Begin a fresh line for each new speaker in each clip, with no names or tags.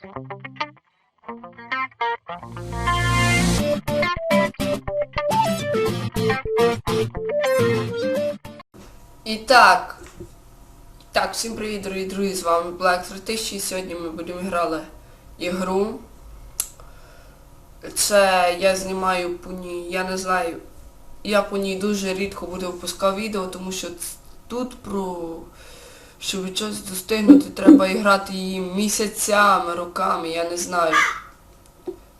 І так. Так, всім привіт, дорогі друзі, з вами Black 3000 і сьогодні ми будемо грати ігру. Це я знімаю по ній, я не знаю, я по ній дуже рідко буду випускав відео, тому що тут про... Щоб щось достигнути, треба і грати її місяцями, роками, я не знаю.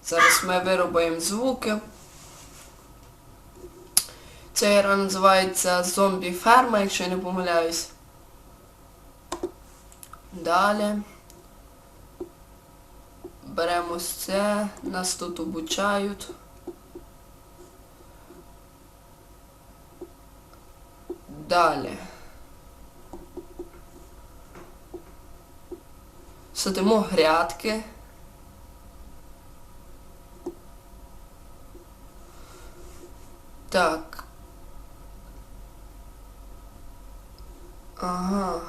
Зараз ми виробимо звуки. Ця гра називається Зомбі Ферма, якщо я не помиляюсь. Далі. Беремо це, нас тут обучають. Далі. Садимо грядки. Так. Ага.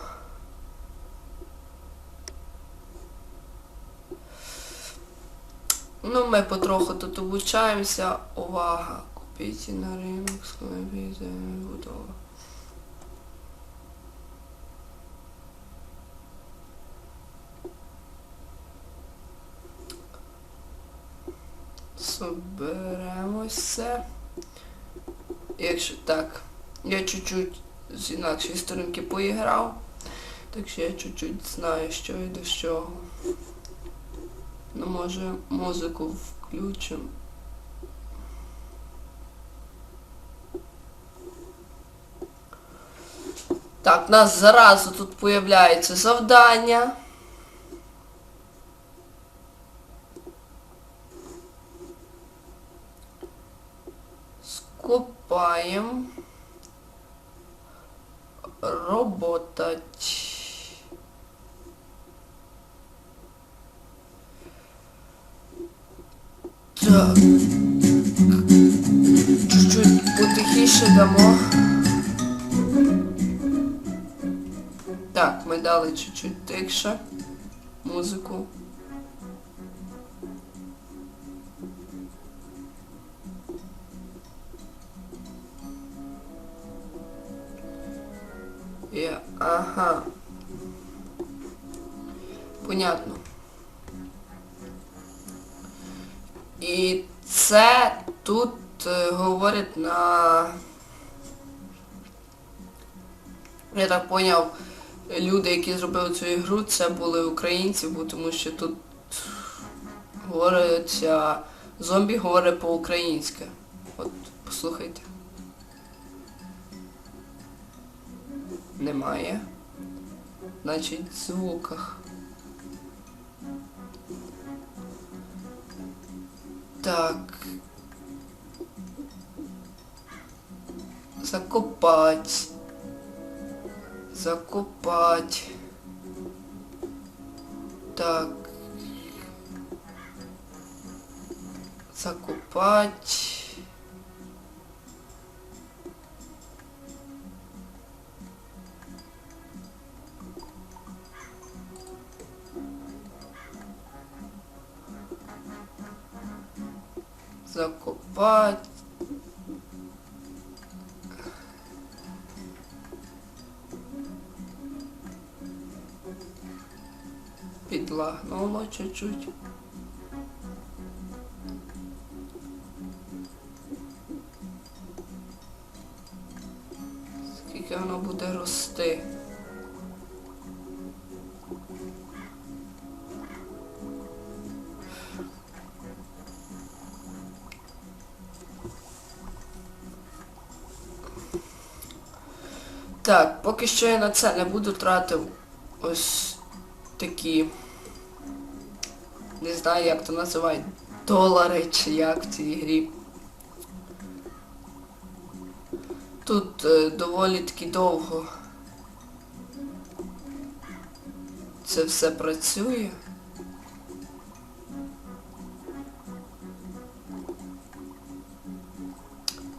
Ну, ми потроху тут обучаємося. Увага! Купіть на ринок, склепіть, будова. Соберемося. Якщо так, я чуть-чуть з інакшої сторінки поіграв, так що я чуть-чуть знаю, що і до чого. Ну, може, музику включимо. Так, у нас зразу тут появляється завдання. Скопаем. Работать. Так. Чуть-чуть потихіше дамо. Так, ми дали чуть-чуть тихше музику. Тут е, говорять на... Я так поняв, люди, які зробили цю ігру, це були українці, бо тому що тут говориться... Зомбі говорить по-українськи. От, послухайте. Немає. Значить, в звуках. Так. Закопать. Закопать. Так. Закопать. Закопать. Підлагнуло чуть-чуть. Скільки воно буде рости? Так, поки що я на це не буду тратив ось такі. Не знаю як то називають. Долари чи як в цій грі. Тут е, доволі таки довго це все працює.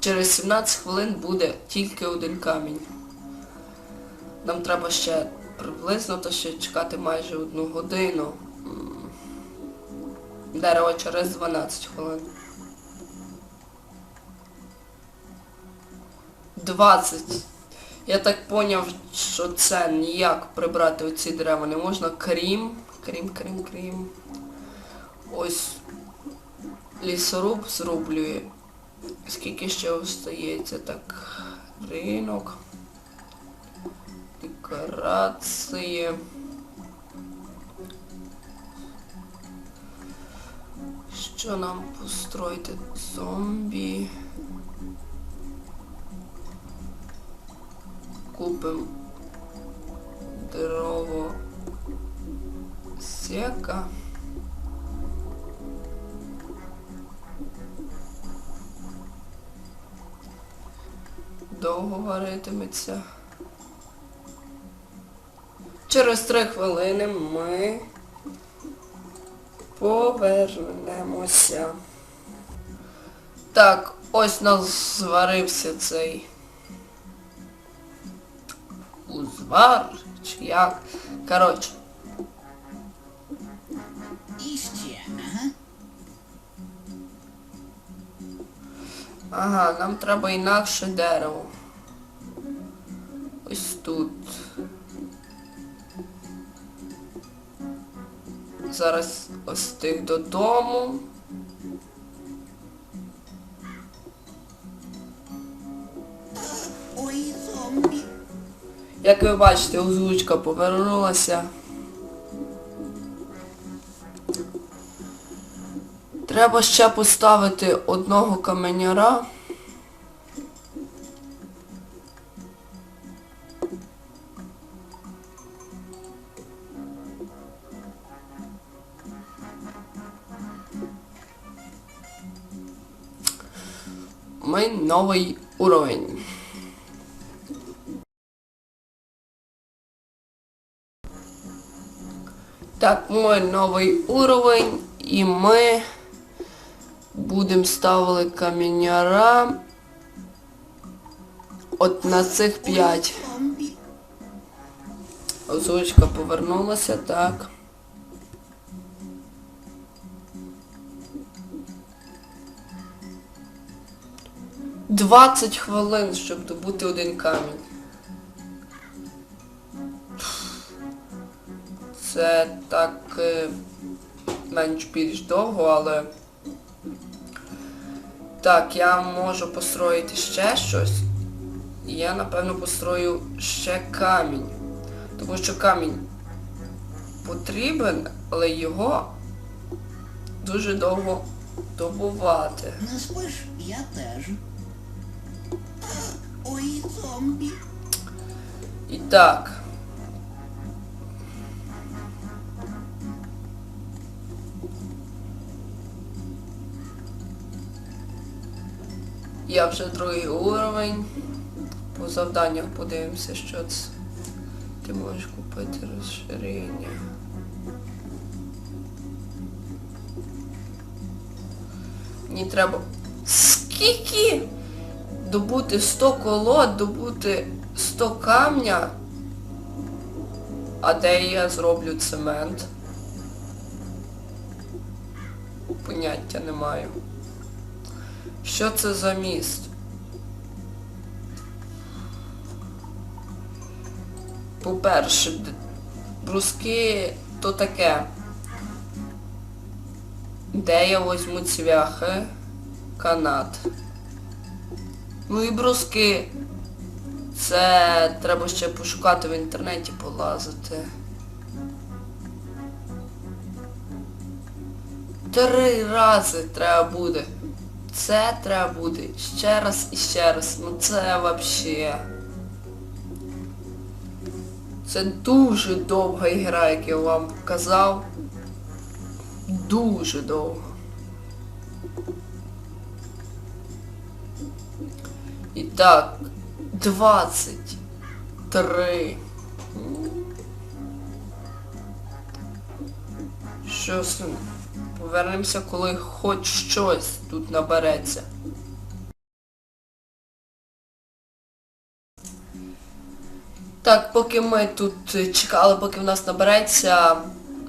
Через 17 хвилин буде тільки один камінь. Нам треба ще приблизно то ще чекати майже одну годину. Дерево через 12 хвилин. 20. Я так поняв, що це ніяк прибрати оці дерева не можна, крім, крім, крім, крім. Ось лісоруб зроблює. Скільки ще остається? Так, ринок. Декорації. Що нам построїти? Зомбі. Купим дерево сека. Довго варитиметься. Через три хвилини ми повернемося. Так, ось нас зварився цей узвар, чи як. Коротше,
ага,
нам треба інакше дерево. Ось тут. Зараз ось тих додому.
Ой, зомбі.
Як ви бачите, озвучка повернулася. Треба ще поставити одного каменяра. Ми новий уровень. Так, мой новий уровень і ми будемо ставили каменяра от на цих п'ять. Озвучка повернулася, так. Двадцять хвилин, щоб добути один камінь. Це так е, менш більш довго, але... Так, я можу построїти ще щось. Я, напевно, построю ще камінь. Тому що камінь потрібен, але його дуже довго добувати.
Не спиш? Я теж. Ой, зомбі.
І так. Я вже другий уровень. По завданнях подивимося, що це. Ти можеш купити розширення. Мені треба. Скільки? Добути 100 колод, добути 100 камня. А де я зроблю цемент? Поняття не маю. Що це за міст? По-перше, бруски то таке. Де я возьму цвяхи? Канат. Ну і бруски. Це треба ще пошукати в інтернеті, полазити. Три рази треба буде. Це треба буде. Ще раз і ще раз. Ну це вообще. Це дуже довга ігра, як я вам казав. Дуже довго. І так, 23. Що з ним? Повернемося, коли хоч щось тут набереться. Так, поки ми тут чекали, поки в нас набереться,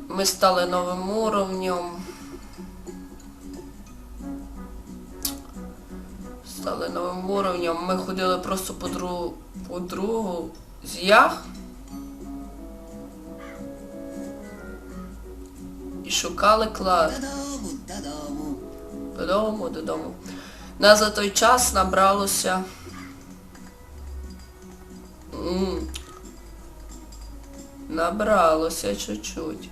ми стали новим уровнем. Стали новим уровнем. Ми ходили просто по другу, по другу з ях. І шукали клад.
Додому, додому.
Додому, додому. Нас за той час набралося. М. Набралося чуть-чуть.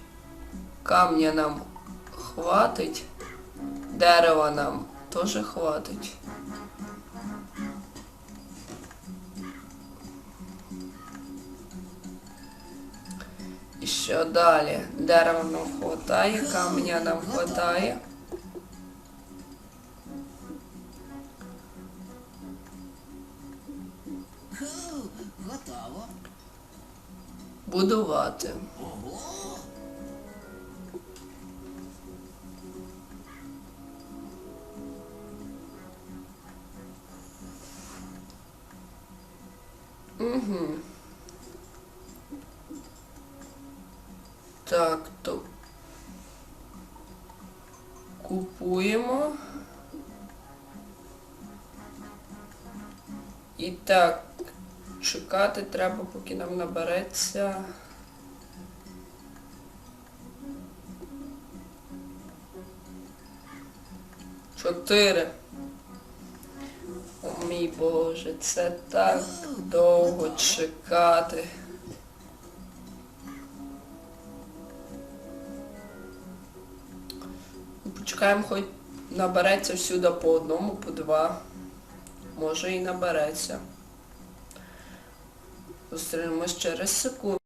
Камня нам хватить. Дерева нам теж хватить. Далі? Дерева нам хватає, камня нам
готово.
Будувати. Угу. Так, то купуємо. І так, чекати треба, поки нам набереться. Чотири. О мій Боже, це так довго чекати. Ну, хоч набереться всюди по одному, по два. Може і набереться. Зустрінемось через секунду.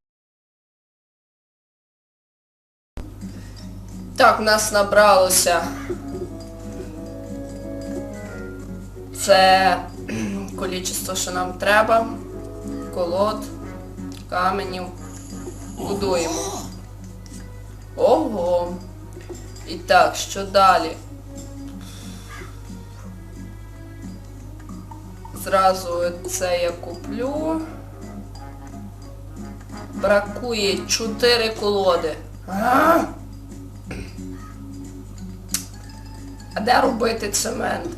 Так, в нас набралося. Це количество, що нам треба. Колод, каменів. Будуємо. Ого. І так, що далі? Зразу це я куплю. Бракує 4 колоди. А? А де робити цемент?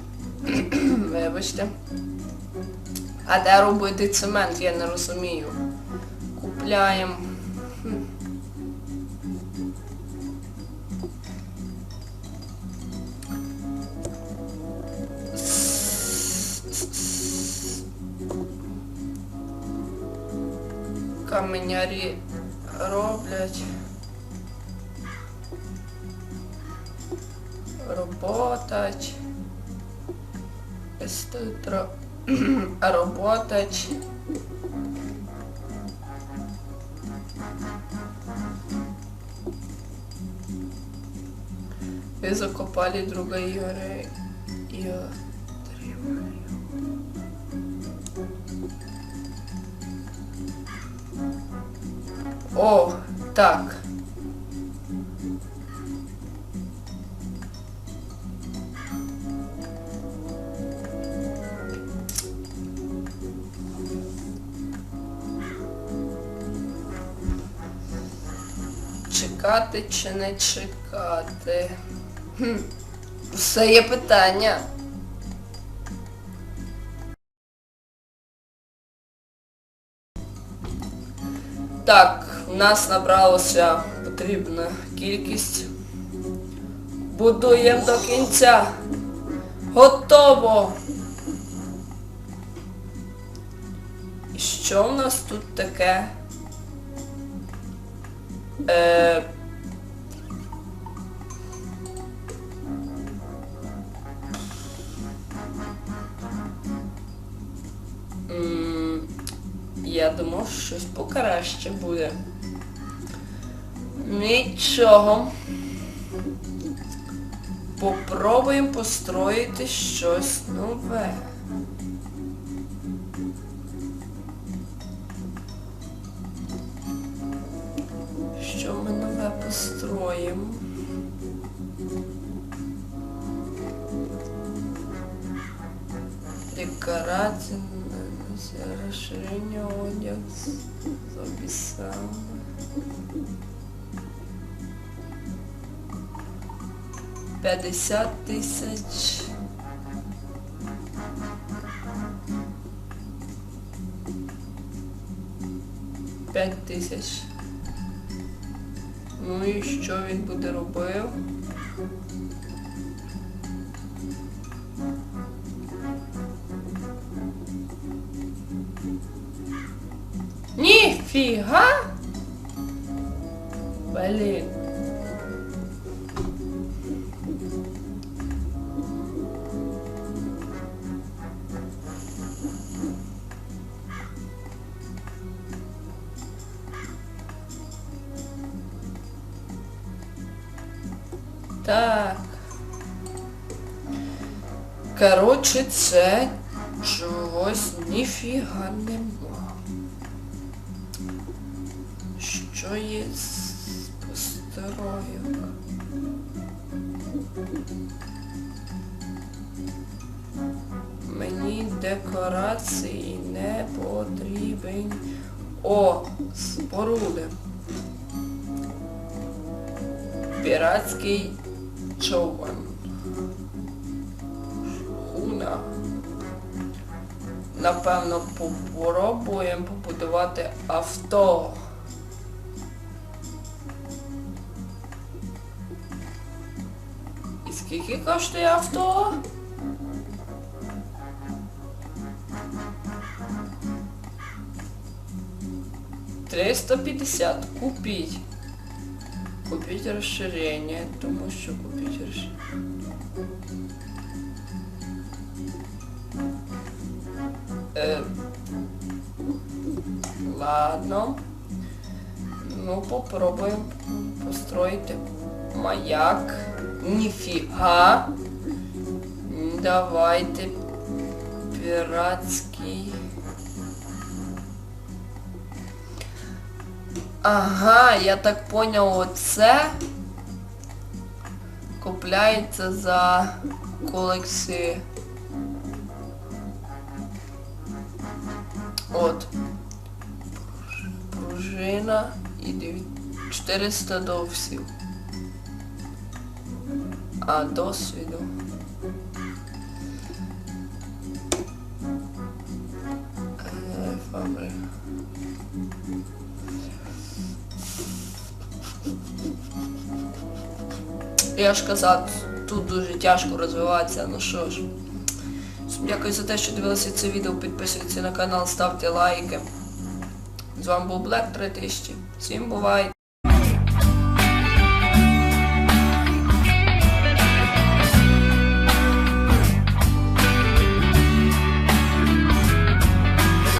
Вибачте. А де робити цемент, я не розумію. Купляємо. каменярі роблять работать, стутро, а работать. Вы закопали друга Игоря. Игоря. О, так. Чекати чи не чекати? Хм. Все є питання. Так, нас набралося потрібна кількість. Будуємо до кінця. Готово! І що в нас тут таке? Е... Я думав, щось покраще буде. Нічого. Попробуємо построїти щось нове. Що ми нове построїмо? Декорація, розширення одяг, записав. 50 тисяч. П'ять тисяч. Ну і що він буде робив? Ніфіга! Блін. Коротше, це чогось ніфіга нема. Що є з построєк? Мені декорації не потрібен. О, споруди. Піратський човен. Напевно, попробуємо побудувати авто. І скільки коштує авто? Триста п'ятдесят. Купіть. Купить расширение. Думаю, что купить расширение. Э, ладно. Ну, попробуем построить маяк. Нифига. Давайте пиратский. Ага, я так понял, оце купляється за колекції. Пружина і диві- 400 довсів. А досвіду. Е, Фабрика. Я ж казав, тут дуже тяжко розвиватися, ну що ж. Дякую за те, що дивилися це відео, підписуйтесь на канал, ставте лайки. З вами був Black 3000. Всім бувай!